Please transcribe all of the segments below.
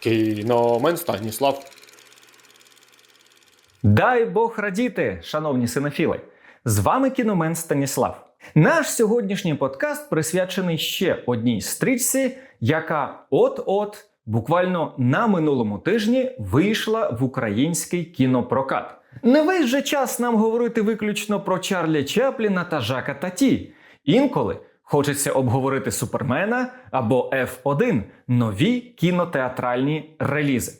Кіномен Станіслав. Дай Бог радіти, шановні синофіли! З вами кіномен Станіслав. Наш сьогоднішній подкаст присвячений ще одній стрічці, яка от-от, буквально на минулому тижні, вийшла в український кінопрокат. Не весь же час нам говорити виключно про Чарлі Чапліна та Жака Таті. Інколи хочеться обговорити Супермена або F1 нові кінотеатральні релізи.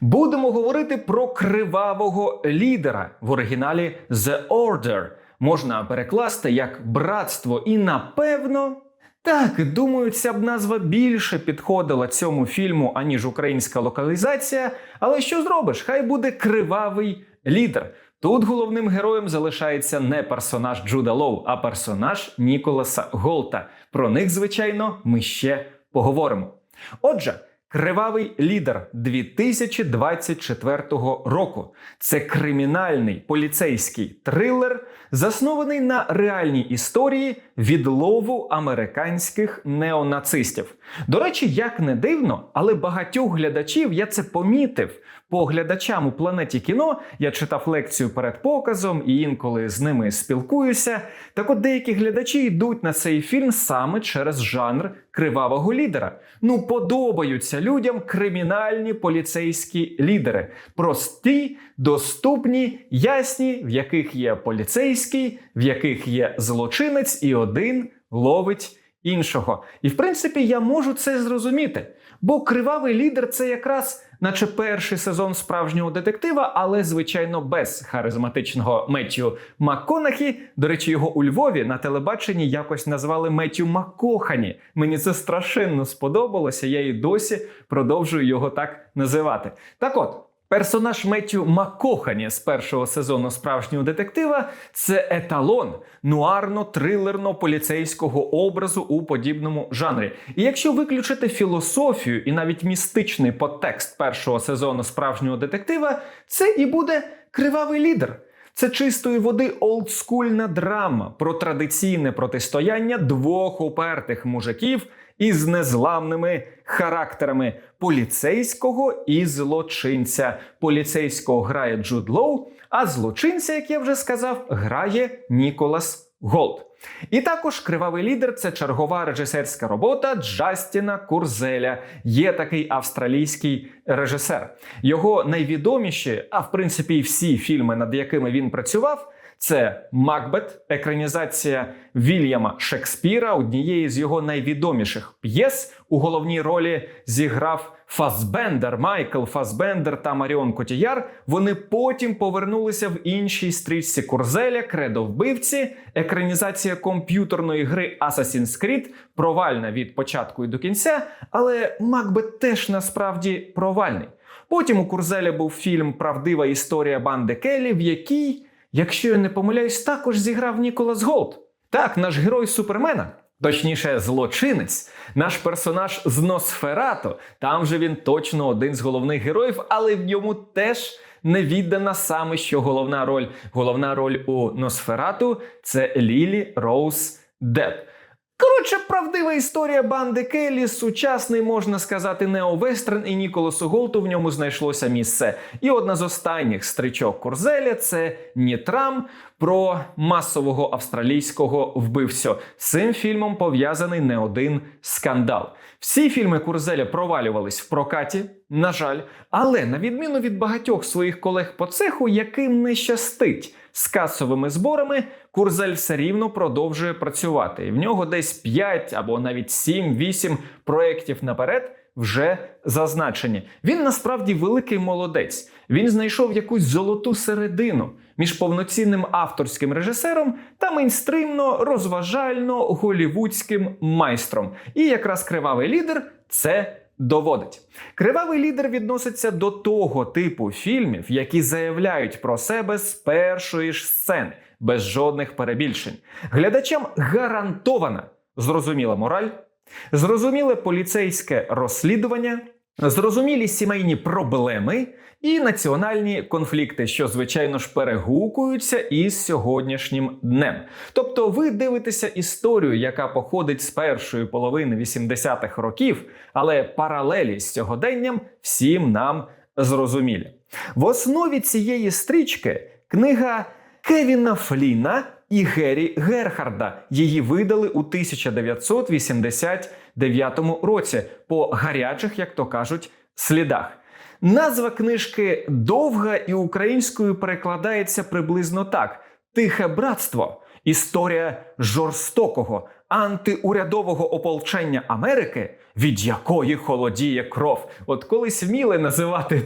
Будемо говорити про кривавого лідера в оригіналі The Order. Можна перекласти як братство, і напевно. Так, думаю, ця б назва більше підходила цьому фільму, аніж українська локалізація. Але що зробиш? Хай буде кривавий лідер. Тут головним героєм залишається не персонаж Джуда Лоу, а персонаж Ніколаса Голта. Про них, звичайно, ми ще поговоримо. Отже, Кривавий лідер 2024 року. Це кримінальний поліцейський трилер, заснований на реальній історії відлову американських неонацистів. До речі, як не дивно, але багатьох глядачів я це помітив. По глядачам у планеті кіно я читав лекцію перед показом і інколи з ними спілкуюся. Так от деякі глядачі йдуть на цей фільм саме через жанр кривавого лідера. Ну, подобаються людям кримінальні поліцейські лідери. Прості, доступні, ясні, в яких є поліцейський, в яких є злочинець, і один ловить іншого. І в принципі я можу це зрозуміти. Бо кривавий лідер це якраз, наче перший сезон справжнього детектива, але звичайно без харизматичного Меттю МакКонахі. До речі, його у Львові на телебаченні якось назвали Меттю Маккохані. Мені це страшенно сподобалося. Я і досі продовжую його так називати. Так от. Персонаж Меттю Маккохані з першого сезону справжнього детектива це еталон нуарно-трилерно-поліцейського образу у подібному жанрі. І якщо виключити філософію і навіть містичний подтекст першого сезону справжнього детектива, це і буде кривавий лідер. Це чистої води олдскульна драма про традиційне протистояння двох упертих мужиків із незламними характерами поліцейського і злочинця. Поліцейського грає Джуд Лоу, а злочинця, як я вже сказав, грає Ніколас Голд. І також кривавий лідер це чергова режисерська робота Джастіна Курзеля. Є такий австралійський режисер. Його найвідоміші, а в принципі і всі фільми, над якими він працював. Це Макбет, екранізація Вільяма Шекспіра, однієї з його найвідоміших п'єс. У головній ролі зіграв Фасбендер, Майкл Фасбендер та Маріон Котіяр. Вони потім повернулися в іншій стрічці Курзеля, Кредо вбивці, екранізація комп'ютерної гри Assassin's Creed, провальна від початку і до кінця. Але Макбет теж насправді провальний. Потім у Курзеля був фільм Правдива історія банди Келлі, в якій. Якщо я не помиляюсь, також зіграв Ніколас Голд. Так, наш герой Супермена, точніше, злочинець, наш персонаж з Носферато. Там же він точно один з головних героїв, але в ньому теж не віддана саме що головна роль. Головна роль у Носферату це Лілі Роуз Депп. Коротше, правдива історія банди Келлі, сучасний, можна сказати, неовестерн, і Ніколасу Голту в ньому знайшлося місце. І одна з останніх стрічок Курзеля це Нітрам про масового австралійського вбивцю. Цим фільмом пов'язаний не один скандал. Всі фільми Курзеля провалювались в прокаті, на жаль, але на відміну від багатьох своїх колег по цеху, яким не щастить з касовими зборами, Курзель все рівно продовжує працювати. І в нього десь 5 або навіть 7-8 проєктів наперед вже зазначені. Він насправді великий молодець. Він знайшов якусь золоту середину між повноцінним авторським режисером та мейнстримно розважально голівудським майстром. І якраз кривавий лідер це. Доводить кривавий лідер відноситься до того типу фільмів, які заявляють про себе з першої ж сцени, без жодних перебільшень. Глядачам гарантована зрозуміла мораль, зрозуміле поліцейське розслідування, Зрозумілі сімейні проблеми і національні конфлікти, що звичайно ж перегукуються із сьогоднішнім днем. Тобто, ви дивитеся історію, яка походить з першої половини 80-х років, але паралелі з сьогоденням всім нам зрозумілі. В основі цієї стрічки книга Кевіна Фліна і Геррі Герхарда. Її видали у 1989 році по гарячих, як то кажуть, слідах. Назва книжки довга і українською перекладається приблизно так: Тихе братство. Історія жорстокого антиурядового ополчення Америки, від якої холодіє кров. От колись вміли називати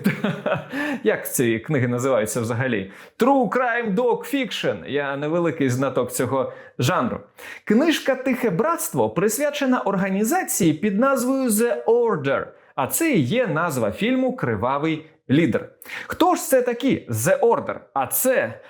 як ці книги називаються взагалі? True Crime Dog Fiction. Я невеликий знаток цього жанру. Книжка Тихе братство присвячена організації під назвою The Order. А це і є назва фільму Кривавий лідер. Хто ж це такі The Order? А це.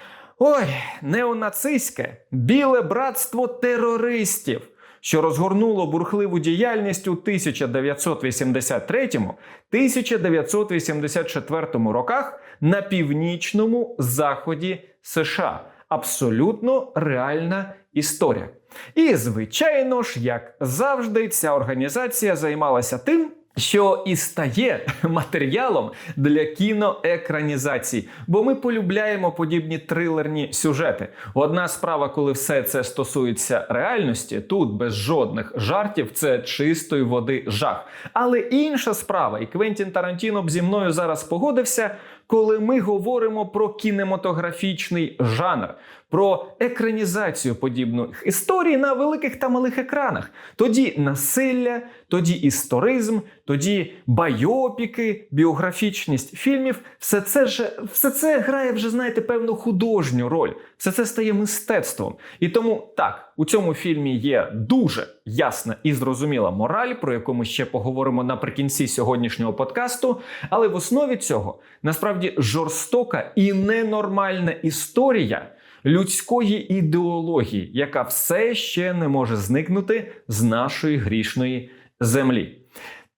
Ой, неонацистське біле братство терористів, що розгорнуло бурхливу діяльність у 1983-1984 роках на північному заході США. Абсолютно реальна історія. І, звичайно ж, як завжди, ця організація займалася тим, що і стає матеріалом для кіноекранізацій, бо ми полюбляємо подібні трилерні сюжети. Одна справа, коли все це стосується реальності, тут без жодних жартів, це чистої води жах. Але інша справа, і Квентін Тарантіно б зі мною зараз погодився, коли ми говоримо про кінематографічний жанр, про екранізацію подібних історій на великих та малих екранах. Тоді насилля, тоді історизм, тоді байопіки, біографічність фільмів. Все це ж все це грає вже, знаєте, певну художню роль. Все це стає мистецтвом. І тому так, у цьому фільмі є дуже ясна і зрозуміла мораль, про яку ми ще поговоримо наприкінці сьогоднішнього подкасту. Але в основі цього насправді жорстока і ненормальна історія людської ідеології, яка все ще не може зникнути з нашої грішної землі.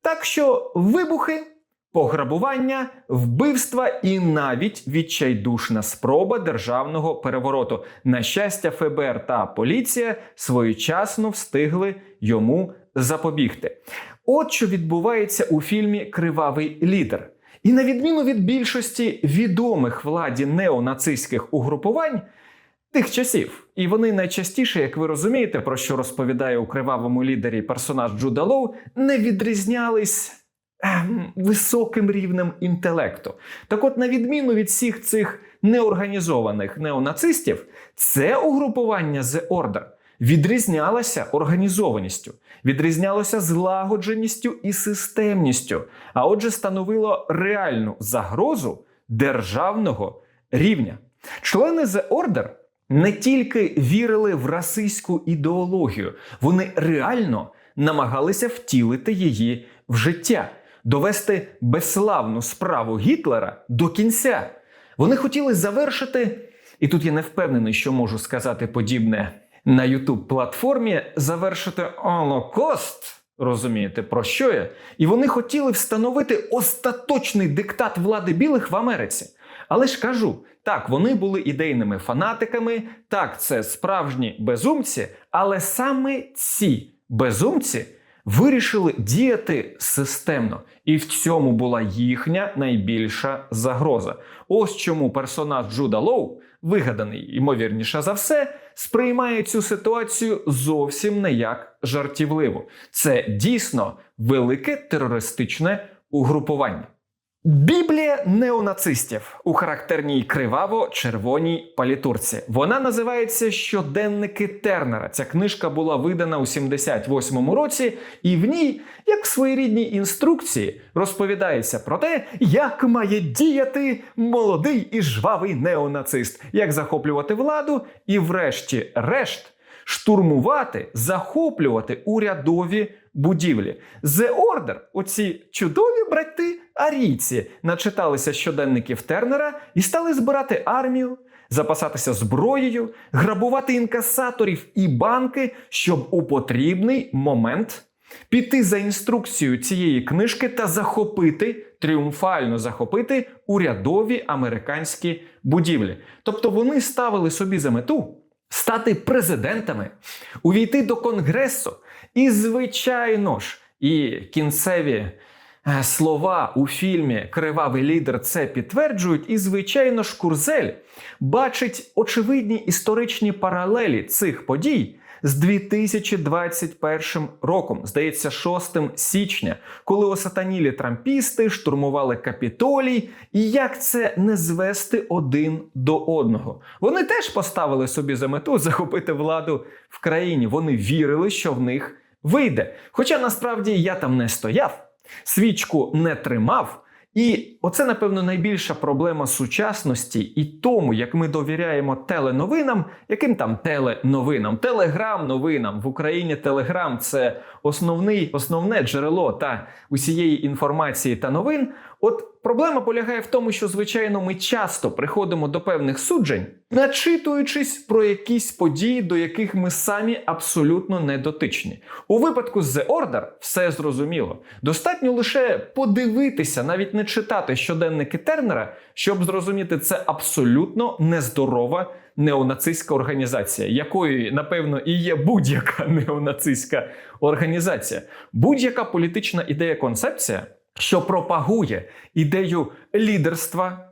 Так що вибухи, пограбування, вбивства і навіть відчайдушна спроба державного перевороту. На щастя, ФБР та поліція своєчасно встигли йому запобігти. От що відбувається у фільмі Кривавий лідер. І на відміну від більшості відомих владі неонацистських угрупувань тих часів, і вони найчастіше, як ви розумієте, про що розповідає у кривавому лідері персонаж Джуда Лоу, не відрізнялись високим рівнем інтелекту. Так от, на відміну від всіх цих неорганізованих неонацистів, це угрупування The Order відрізнялося організованістю, відрізнялося злагодженістю і системністю, а отже, становило реальну загрозу державного рівня. Члени The Order не тільки вірили в расистську ідеологію, вони реально намагалися втілити її в життя, довести безславну справу Гітлера до кінця. Вони хотіли завершити, і тут я не впевнений, що можу сказати подібне на youtube платформі завершити Голокост. Розумієте, про що я? І вони хотіли встановити остаточний диктат влади білих в Америці. Але ж кажу, так, вони були ідейними фанатиками, так, це справжні безумці, але саме ці безумці вирішили діяти системно, і в цьому була їхня найбільша загроза. Ось чому персонаж Джуда Лоу, вигаданий, ймовірніше за все, сприймає цю ситуацію зовсім не як жартівливо. Це дійсно велике терористичне угрупування. Біблія неонацистів у характерній криваво-червоній палітурці. Вона називається Щоденники Тернера. Ця книжка була видана у 78-му році, і в ній, як в своєрідній інструкції, розповідається про те, як має діяти молодий і жвавий неонацист, як захоплювати владу і, врешті-решт, штурмувати, захоплювати урядові будівлі. The Order, оці чудові брати арійці, начиталися щоденників Тернера і стали збирати армію, запасатися зброєю, грабувати інкасаторів і банки, щоб у потрібний момент піти за інструкцією цієї книжки та захопити тріумфально захопити урядові американські будівлі. Тобто вони ставили собі за мету стати президентами, увійти до конгресу, і, звичайно ж, і кінцеві. е, Слова у фільмі Кривавий лідер це підтверджують, і звичайно ж Курзель бачить очевидні історичні паралелі цих подій з 2021 роком, здається, 6 січня, коли осатанілі трампісти штурмували капітолій, і як це не звести один до одного. Вони теж поставили собі за мету захопити владу в країні. Вони вірили, що в них вийде. Хоча насправді я там не стояв, свічку не тримав. І оце, напевно, найбільша проблема сучасності і тому, як ми довіряємо теленовинам, яким там теленовинам, телеграм-новинам в Україні Телеграм це основний, основне джерело та усієї інформації та новин. От проблема полягає в тому, що звичайно ми часто приходимо до певних суджень, начитуючись про якісь події, до яких ми самі абсолютно не дотичні. У випадку з The Order все зрозуміло. Достатньо лише подивитися, навіть не читати щоденники Тернера, щоб зрозуміти, це абсолютно нездорова неонацистська організація, якою, напевно, і є будь-яка неонацистська організація. Будь-яка політична ідея концепція, що пропагує ідею лідерства.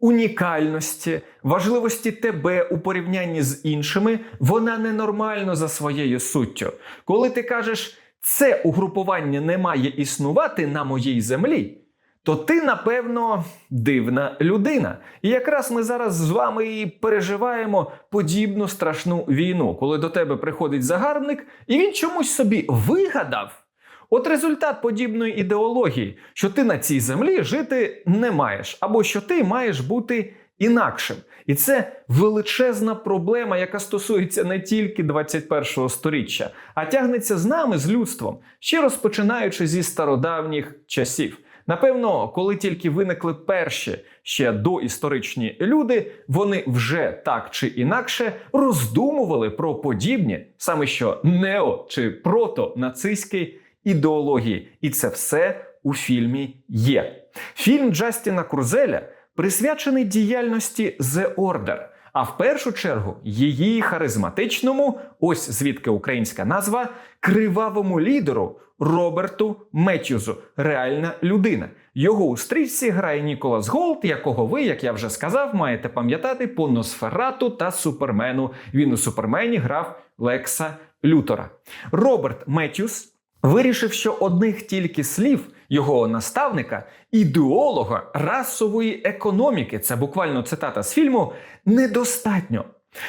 Унікальності, важливості тебе у порівнянні з іншими, вона ненормальна за своєю суттю. Коли ти кажеш, це угрупування не має існувати на моїй землі, то ти, напевно, дивна людина. І якраз ми зараз з вами і переживаємо подібну страшну війну, коли до тебе приходить загарбник, і він чомусь собі вигадав. От результат подібної ідеології, що ти на цій землі жити не маєш, або що ти маєш бути інакшим. І це величезна проблема, яка стосується не тільки 21-го сторіччя, а тягнеться з нами, з людством, ще розпочинаючи зі стародавніх часів. Напевно, коли тільки виникли перші ще доісторичні люди, вони вже так чи інакше роздумували про подібні, саме що нео чи прото-нацистські ідеології. І це все у фільмі є. Фільм Джастіна Курзеля присвячений діяльності The Order, а в першу чергу її харизматичному, ось звідки українська назва, кривавому лідеру Роберту Меттьюзу, реальна людина. Його у стрічці грає Ніколас Голд, якого ви, як я вже сказав, маєте пам'ятати по Носферату та Супермену. Він у Супермені грав Лекса Лютора. Роберт Меттьюс вирішив, що одних тільки слів його наставника, ідеолога расової економіки, це буквально цитата з фільму, недостатньо.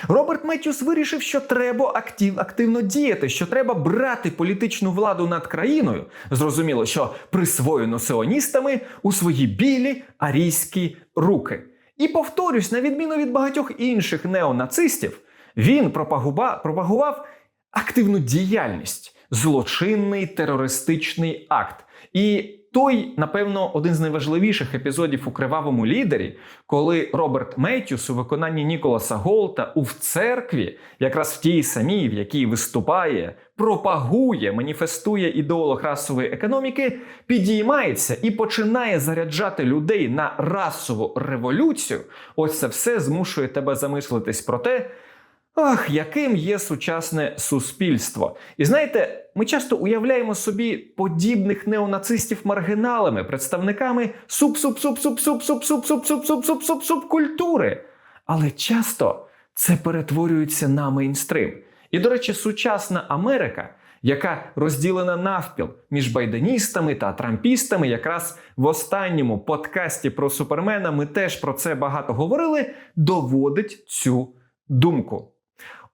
Роберт Меттьюс вирішив, що треба актив, активно діяти, що треба брати політичну владу над країною. Зрозуміло, що присвоєно сионістами у свої білі арійські руки. І повторюсь, на відміну від багатьох інших неонацистів, він пропагува- пропагував активну діяльність, злочинний терористичний акт. І той, напевно, один з найважливіших епізодів у кривавому лідері, коли Роберт Меттюс у виконанні Ніколаса Голта у церкві, якраз в тій самій, в якій виступає, пропагує, маніфестує ідеолог расової економіки, підіймається і починає заряджати людей на расову революцію. Ось це все змушує тебе замислитись про те. Ах, яким є сучасне суспільство. І знаєте, ми часто уявляємо собі подібних неонацистів маргіналами, представниками суп-суп-суп-суп-суп-суп-суп-суп-суп-суп-суп-суп-суп-культури. Але часто це перетворюється на мейнстрим. І, до речі, сучасна Америка, яка розділена навпіл між байденістами та трампістами, якраз в останньому подкасті про Супермена ми теж про це багато говорили, доводить цю думку.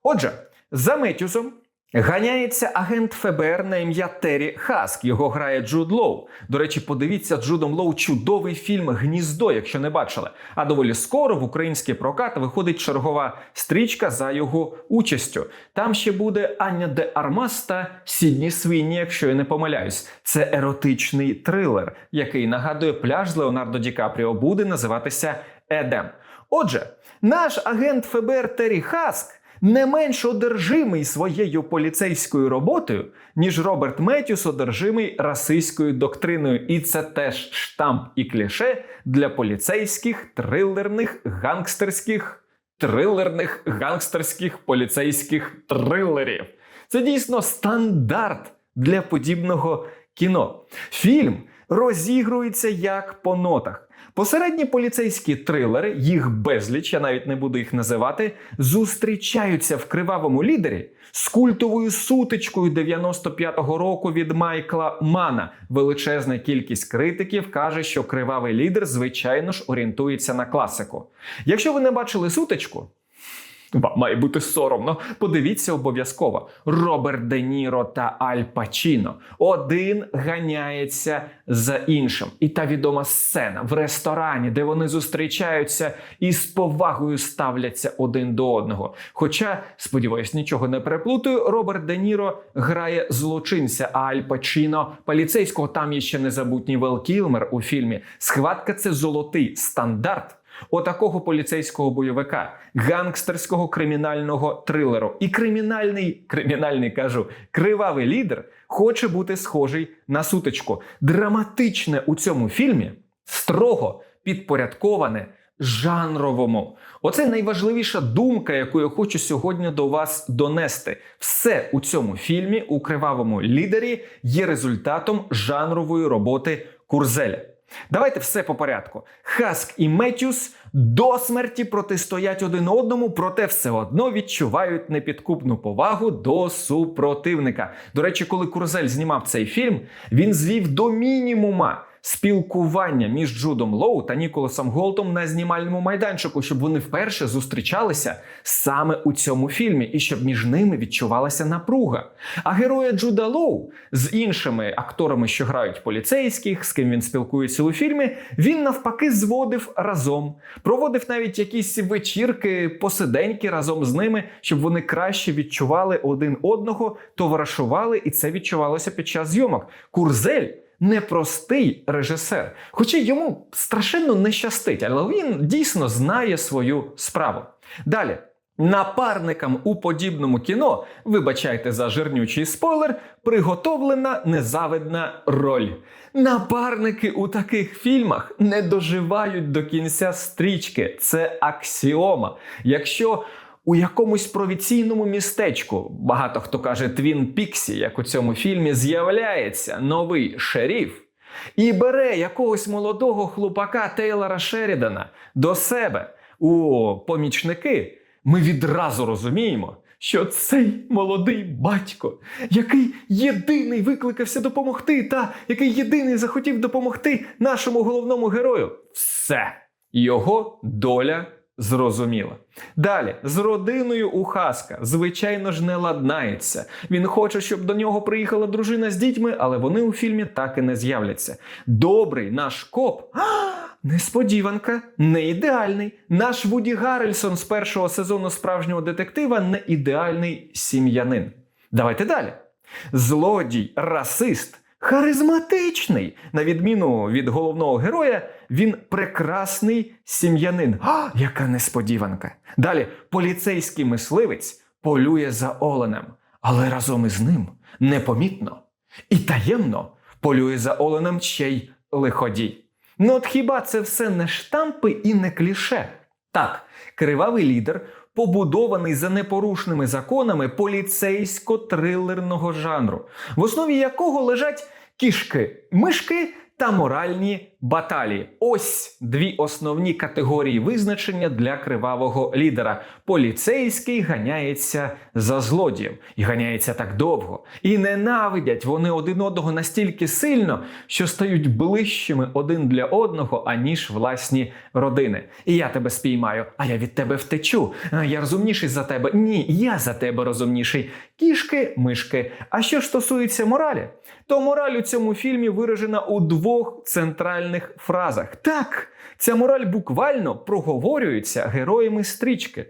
Отже, за Меттюзом ганяється агент ФБР на ім'я Террі Хаск. Його грає Джуд Лоу. До речі, подивіться Джудом Лоу чудовий фільм Гніздо, якщо не бачили. А доволі скоро в український прокат виходить чергова стрічка за його участю. Там ще буде Аня де Армас та Сідні Свінні, якщо я не помиляюсь. Це еротичний трилер, який нагадує пляж з Леонардо Ді Капріо буде називатися Едем. Отже, наш агент ФБР Террі Хаск не менш одержимий своєю поліцейською роботою, ніж Роберт Меттюс одержимий расистською доктриною. І це теж штамп і кліше для поліцейських, трилерних, гангстерських, трилерних, гангстерських поліцейських трилерів. Це дійсно стандарт для подібного кіно. Фільм розігрується як по нотах. Посередні поліцейські трилери, їх безліч, я навіть не буду їх називати, зустрічаються в кривавому лідері з культовою сутичкою 95-го року від Майкла Мана. Величезна кількість критиків каже, що кривавий лідер, звичайно ж, орієнтується на класику. Якщо ви не бачили сутичку, вам має бути соромно. Подивіться обов'язково. Роберт Де Ніро та Аль Пачіно. Один ганяється за іншим. І та відома сцена в ресторані, де вони зустрічаються і з повагою ставляться один до одного. Хоча, сподіваюсь, нічого не переплутаю, Роберт Де Ніро грає злочинця, а Аль Пачіно поліцейського. Там є ще незабутній Вел Кілмер у фільмі. Схватка це золотий стандарт. Отакого поліцейського бойовика, гангстерського кримінального трилеру. І кримінальний, кримінальний кажу, кривавий лідер хоче бути схожий на сутичку. Драматичне у цьому фільмі строго підпорядковане жанровому. Оце найважливіша думка, яку я хочу сьогодні до вас донести. Все у цьому фільмі у кривавому лідері є результатом жанрової роботи Курзеля. Давайте все по порядку. Хаск і Метюс до смерті протистоять один одному, проте все одно відчувають непідкупну повагу до супротивника. До речі, коли Курзель знімав цей фільм, він звів до мінімума спілкування між Джудом Лоу та Ніколасом Голтом на знімальному майданчику, щоб вони вперше зустрічалися саме у цьому фільмі, і щоб між ними відчувалася напруга. А героя Джуда Лоу з іншими акторами, що грають поліцейських, з ким він спілкується у фільмі, він навпаки зводив разом, проводив навіть якісь вечірки, посиденьки разом з ними, щоб вони краще відчували один одного, товаришували, і це відчувалося під час зйомок. Курзель непростий режисер, хоча йому страшенно не щастить, але він дійсно знає свою справу. Далі. Напарникам у подібному кіно, вибачайте за жирнючий спойлер, приготовлена незавидна роль. Напарники у таких фільмах не доживають до кінця стрічки. Це аксіома. Якщо у якомусь провінційному містечку, багато хто каже Твін Піксі, як у цьому фільмі, з'являється новий шеріф і бере якогось молодого хлопака Тейлора Шерідана до себе у помічники, ми відразу розуміємо. Що цей молодий батько, який єдиний викликався допомогти, та який єдиний захотів допомогти нашому головному герою, все його доля зрозуміла. Далі з родиною у Хаска, звичайно ж, не ладнається. Він хоче, щоб до нього приїхала дружина з дітьми, але вони у фільмі так і не з'являться. Добрий наш коп. А, Несподіванка, не ідеальний. Наш Вуді Гаррельсон з першого сезону справжнього детектива не ідеальний сім'янин. Давайте далі. Злодій, расист, харизматичний. На відміну від головного героя, він прекрасний сім'янин. А, яка несподіванка! Далі поліцейський мисливець полює за оленем, але разом із ним непомітно і таємно полює за оленем ще й лиходій. Ну от хіба це все не штампи і не кліше? Так, кривавий лідер побудований за непорушними законами поліцейсько-трилерного жанру, в основі якого лежать кішки, мишки та моральні баталії. Ось дві основні категорії визначення для кривавого лідера. Поліцейський ганяється за злодієм і ганяється так довго. І ненавидять вони один одного настільки сильно, що стають ближчими один для одного, аніж власні родини. І я тебе спіймаю, а я від тебе втечу. Я розумніший за тебе. Ні, я за тебе розумніший. Кішки, мишки. А що ж стосується моралі, то мораль у цьому фільмі виражена у двох центральних фразах. Так, ця мораль буквально проговорюється героями стрічки.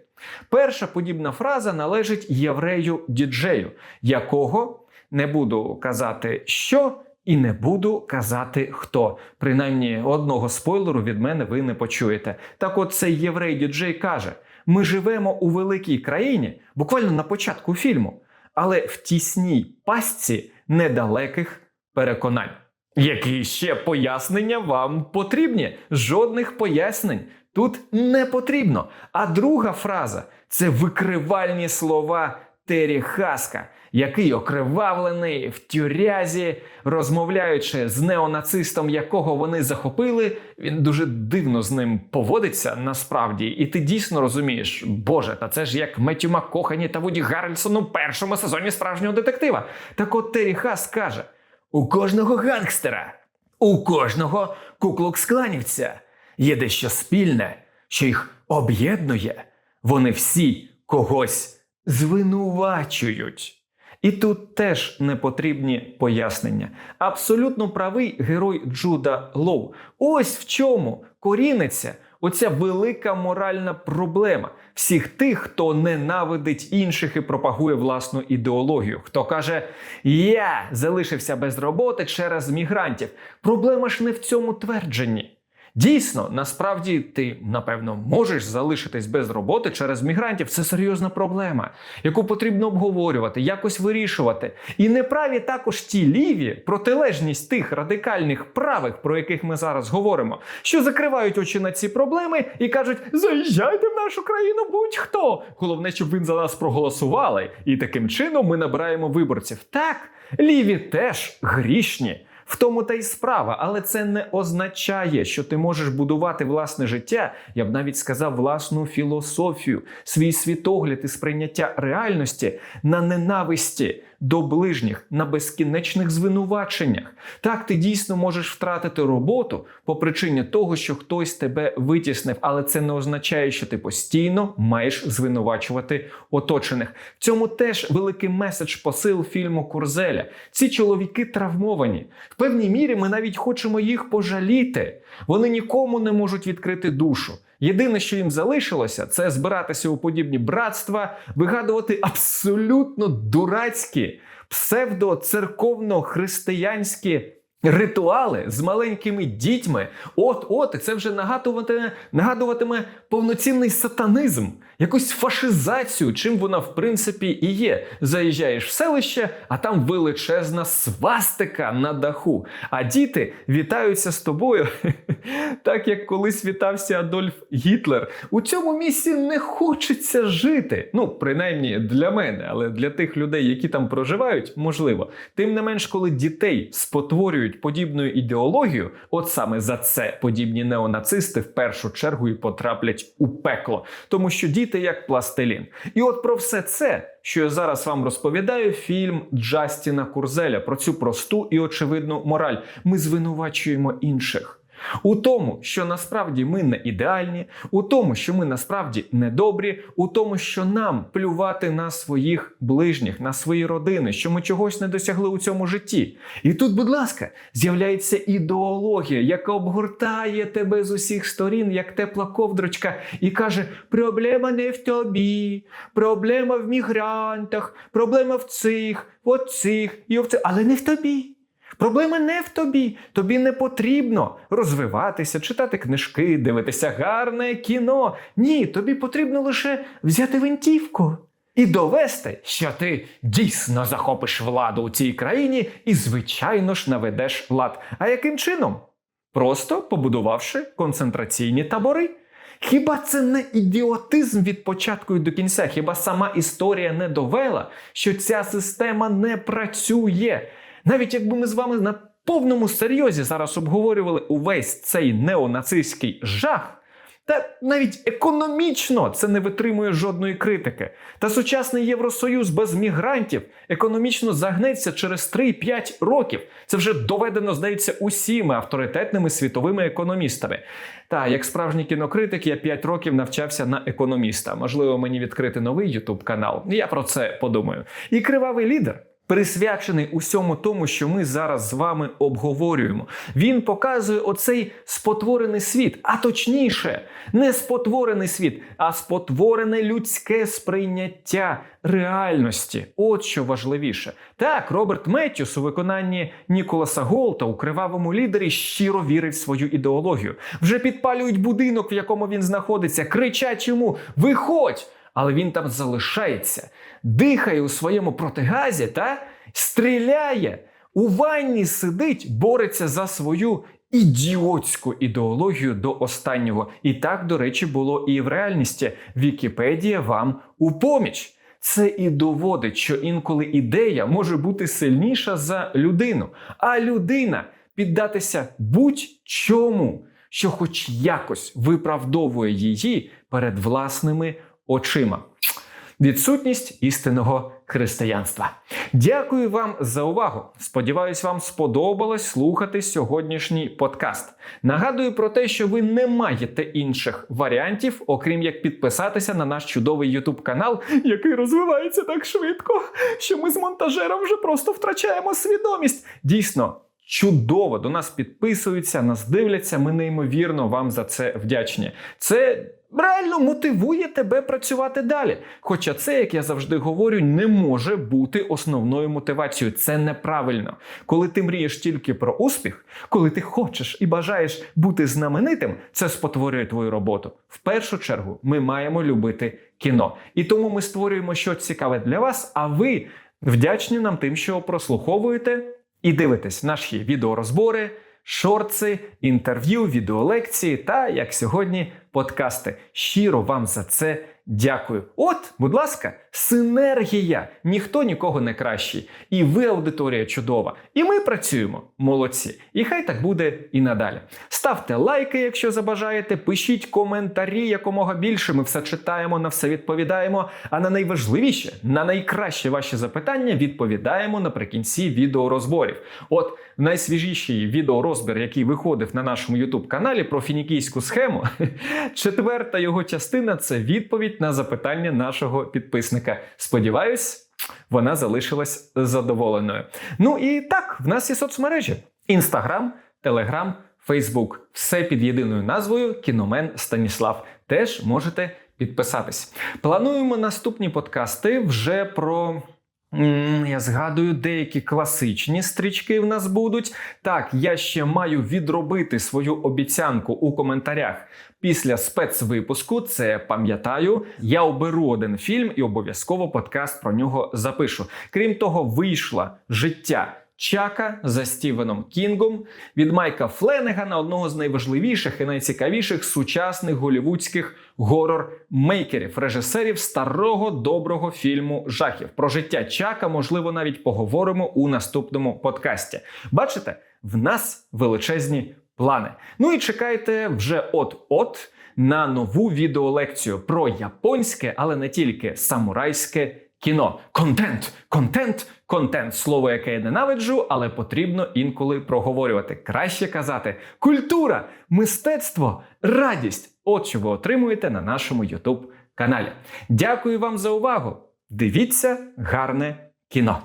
Перша подібна фраза належить єврею діджею, якого не буду казати, що І не буду казати хто. Принаймні одного спойлеру від мене ви не почуєте. Так от цей єврей діджей каже: ми живемо у великій країні, буквально на початку фільму, але в тісній пастці недалеких переконань. Які ще пояснення вам потрібні? Жодних пояснень тут не потрібно. А друга фраза це викривальні слова Террі Хаска, який окривавлений в тюрязі, розмовляючи з неонацистом, якого вони захопили, він дуже дивно з ним поводиться насправді. І ти дійсно розумієш, Боже, та це ж як Меттю Маккохані та Вуді Гаррельсону в першому сезоні справжнього детектива. Так от Террі Хас каже: у кожного гангстера, у кожного куклукс-кланівця є дещо спільне, що їх об'єднує. Вони всі когось звинувачують. І тут теж не потрібні пояснення. Абсолютно правий герой Джуда Лоу. Ось в чому коріниться оця велика моральна проблема всіх тих, хто ненавидить інших і пропагує власну ідеологію. Хто каже, я залишився без роботи через мігрантів. Проблема ж не в цьому твердженні. Дійсно, насправді ти напевно можеш залишитись без роботи через мігрантів. Це серйозна проблема, яку потрібно обговорювати, якось вирішувати. І неправі також ті ліві, протилежність тих радикальних правих, про яких ми зараз говоримо, що закривають очі на ці проблеми і кажуть: заїжджайте в нашу країну будь-хто. Головне, щоб ви за нас проголосували, і таким чином ми набираємо виборців. Так, ліві теж грішні. В тому та й справа, але це не означає, що ти можеш будувати власне життя, я б навіть сказав, власну філософію, свій світогляд і сприйняття реальності на ненависті до ближніх, на безкінечних звинуваченнях. Так, ти дійсно можеш втратити роботу по причині того, що хтось тебе витіснив, але це не означає, що ти постійно маєш звинувачувати оточених. В цьому теж великий меседж посил фільму Курзеля. Ці чоловіки травмовані. В певній мірі ми навіть хочемо їх пожаліти. Вони нікому не можуть відкрити душу. Єдине, що їм залишилося, це збиратися у подібні братства, вигадувати абсолютно дурацькі псевдоцерковно-християнські ритуали з маленькими дітьми. От-от, це вже нагадуватиме, нагадуватиме повноцінний сатанизм, якусь фашизацію, чим вона в принципі і є. Заїжджаєш в селище, а там величезна свастика на даху. А діти вітаються з тобою, так як колись вітався Адольф Гітлер. У цьому місці не хочеться жити. Ну, принаймні для мене, але для тих людей, які там проживають, можливо. Тим не менш, коли дітей спотворюють подібною ідеологією, от саме за це подібні неонацисти в першу чергу і потраплять у пекло, тому що діти як пластилін. І от про все це, що я зараз вам розповідаю, фільм Джастіна Курзеля про цю просту і очевидну мораль. Ми звинувачуємо інших. У тому, що насправді ми не ідеальні, у тому, що ми насправді недобрі, у тому, що нам плювати на своїх ближніх, на свої родини, що ми чогось не досягли у цьому житті. І тут, будь ласка, з'являється ідеологія, яка обгортає тебе з усіх сторін, як тепла ковдрочка, і каже: проблема не в тобі, проблема в мігрантах, проблема в цих, в цих і в цих, але не в тобі. Проблема не в тобі. Тобі не потрібно розвиватися, читати книжки, дивитися гарне кіно. Ні, тобі потрібно лише взяти винтівку і довести, що ти дійсно захопиш владу у цій країні і, звичайно ж, наведеш лад. А яким чином? Просто побудувавши концентраційні табори. Хіба це не ідіотизм від початку і до кінця? Хіба сама історія не довела, що ця система не працює? Навіть якби ми з вами на повному серйозі зараз обговорювали увесь цей неонацистський жах, та навіть економічно це не витримує жодної критики. Та сучасний Євросоюз без мігрантів економічно загнеться через 3-5 років. Це вже доведено, здається, усіми авторитетними світовими економістами. Та як справжній кінокритик, я 5 років навчався на економіста. Можливо, мені відкрити новий Ютуб канал. Я про це подумаю. І кривавий лідер. Присвячений усьому тому, що ми зараз з вами обговорюємо. Він показує оцей спотворений світ, а точніше, не спотворений світ, а спотворене людське сприйняття реальності. От що важливіше. Так, Роберт Меттюс у виконанні Ніколаса Голта у кривавому лідері щиро вірить в свою ідеологію. Вже підпалюють будинок, в якому він знаходиться, кричать йому: Виходь! Але він там залишається, дихає у своєму протигазі та стріляє. У ванні сидить, бореться за свою ідіотську ідеологію до останнього. І так, до речі, було і в реальності. Вікіпедія вам у поміч. Це і доводить, що інколи ідея може бути сильніша за людину, а людина піддатися будь-чому, що хоч якось виправдовує її перед власними очима. Відсутність істинного християнства. Дякую вам за увагу. Сподіваюсь, вам сподобалось слухати сьогоднішній подкаст. Нагадую про те, що ви не маєте інших варіантів, окрім як підписатися на наш чудовий YouTube канал, який розвивається так швидко, що ми з монтажером вже просто втрачаємо свідомість. Дійсно. Чудово до нас підписуються, нас дивляться. Ми неймовірно вам за це вдячні. Це реально мотивує тебе працювати далі. Хоча це, як я завжди говорю, не може бути основною мотивацією. Це неправильно. Коли ти мрієш тільки про успіх, коли ти хочеш і бажаєш бути знаменитим, це спотворює твою роботу. В першу чергу ми маємо любити кіно. І тому ми створюємо щось цікаве для вас, а ви вдячні нам тим, що прослуховуєте і дивитесь наші відеорозбори, шорти, інтерв'ю, відеолекції та, як сьогодні, подкасти. Щиро вам за це дякую. От, будь ласка, синергія. Ніхто нікого не кращий. І ви аудиторія чудова. І ми працюємо. Молодці. І хай так буде і надалі. Ставте лайки, якщо забажаєте, пишіть коментарі якомога більше. Ми все читаємо, на все відповідаємо. А на найважливіше, на найкраще ваші запитання відповідаємо наприкінці відеорозборів. От найсвіжіший відеорозбір, який виходив на нашому youtube каналі про фінікійську схему. Четверта його частина це відповідь на запитання нашого підписника. Сподіваюсь, вона залишилась задоволеною. Ну і так, в нас є соцмережі: Інстаграм, Телеграм, Фейсбук. Все під єдиною назвою Кіномен Станіслав. Теж можете підписатись. Плануємо наступні подкасти вже про. Я згадую, деякі класичні стрічки в нас будуть. Так, я ще маю відробити свою обіцянку у коментарях після спецвипуску. Це пам'ятаю. Я оберу один фільм і обов'язково подкаст про нього запишу. Крім того, вийшла життя. Чака за Стівеном Кінгом від Майка Фленегана, одного з найважливіших і найцікавіших сучасних голівудських горор-мейкерів, режисерів старого доброго фільму жахів. Про життя Чака, можливо, навіть поговоримо у наступному подкасті. Бачите, в нас величезні плани. Ну і чекайте вже от-от на нову відеолекцію про японське, але не тільки самурайське кіно. Контент, контент, контент слово, яке я ненавиджу, але потрібно інколи проговорювати. Краще казати культура, мистецтво, радість. От що ви отримуєте на нашому YouTube каналі. Дякую вам за увагу. Дивіться гарне кіно.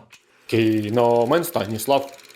Кіномен Станіслав.